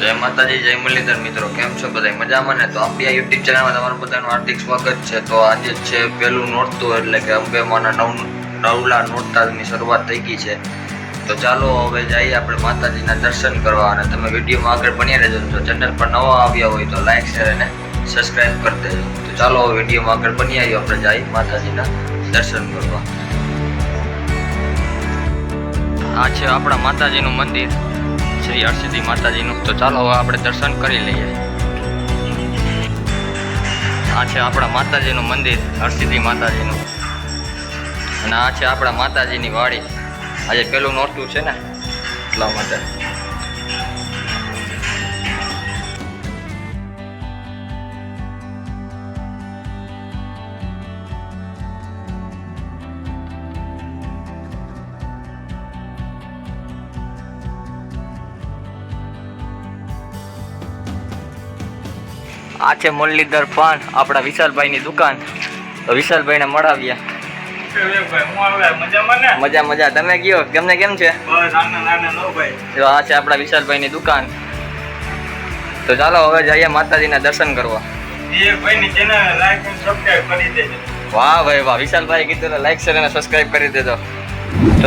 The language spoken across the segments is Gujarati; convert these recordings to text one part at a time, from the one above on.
જય માતાજી, જય મુરલીધર મિત્રો. કેમ છો બધા મજામાં ને? તો આપણી આ યુટ્યુબ ચેનલમાં તમારું બધાનું હાર્દિક સ્વાગત છે. તો આજે છે પહેલું નોરતું, એટલે કે અંબેમાના નવ નવલા નોરતાની શરૂઆત થઈ ગઈ છે. તો ચાલો હવે જઈએ આપણે માતાજીના દર્શન કરવા અને તમે વિડીયોમાં આગળ બન્યા રહેજો. જો ચેનલ પર નવા આવ્યા હોય તો લાઈક, શેર અને સબસ્ક્રાઈબ કરી દેજો. તો ચાલો હવે વિડીયોમાં આગળ બની આવ્યો આપણે જઈએ માતાજીના દર્શન કરવા. આ છે આપણા માતાજીનું મંદિર. શ્રી હરસિદ્ધિ માતાજીનું. તો ચાલો હવે આપણે દર્શન કરી લઈએ. આ છે આપણા માતાજીનું મંદિર, હરસિદ્ધિ માતાજીનું. અને આ છે આપણા માતાજીની વાડી. આજે પેલું નોરતું છે ને, એટલા માટે. આ છે મુરલીધર પાન આપણા વિશાલભાઈની દુકાન. તો વિશાલભાઈને મળાવ્યા મજા મજા. તમે કયો તમને કેમ છે? આ છે આપણા વિશાલભાઈની દુકાન. તો ચાલો, હવે જઈએ માતાજીના દર્શન કરવા. વાહ ભાઈ વાહ. વિશાલભાઈ કીધું લાઈક શેર અને સબસ્ક્રાઇબ કરી દેજો. તો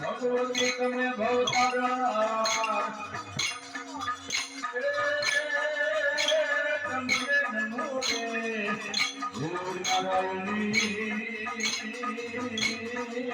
ভগবতী তুমি ভগবান Hare Hare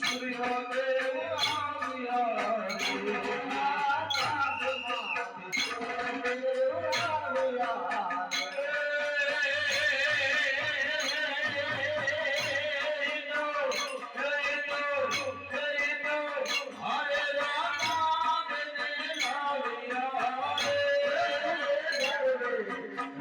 সূর্য দেব আমি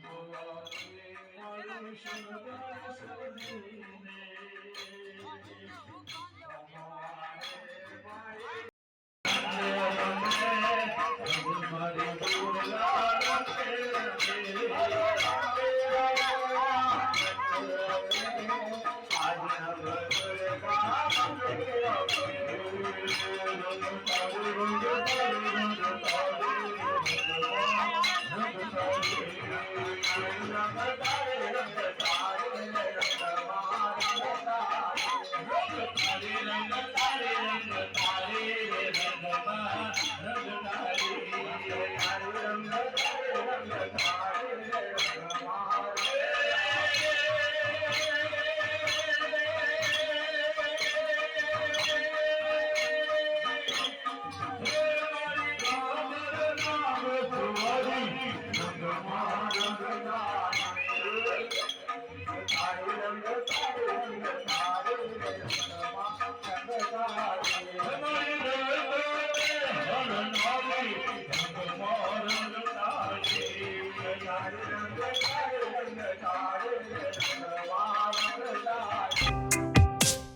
গোলাপে মারু সুন্দর সদিনে মারে গোলাপে Bye-bye.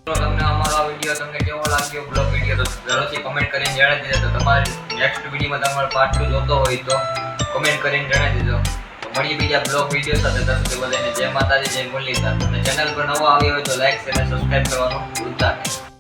તમને અમારો વીડિયો તમને કેવો લાગ્યો, બ્લોગ વીડિયો તો જરૂરથી કમેન્ટ કરીને જણાવી દેજો. તમારે નેક્સ્ટ વિડીયોમાં તમારે પાર્ટ ટુ જોતો હોય તો કમેન્ટ કરીને જણાવી દેજો. તો મળીએ બીજા બ્લોગ વીડિયો સાથે. ત્યાં સુધી બધાને જય માતાજી, જય મુરલીધર. અને ચેનલ પર નવો આવ્યો હોય તો લાઈક અને સબસ્ક્રાઈબ કરવાનું ભૂલતા નહીં.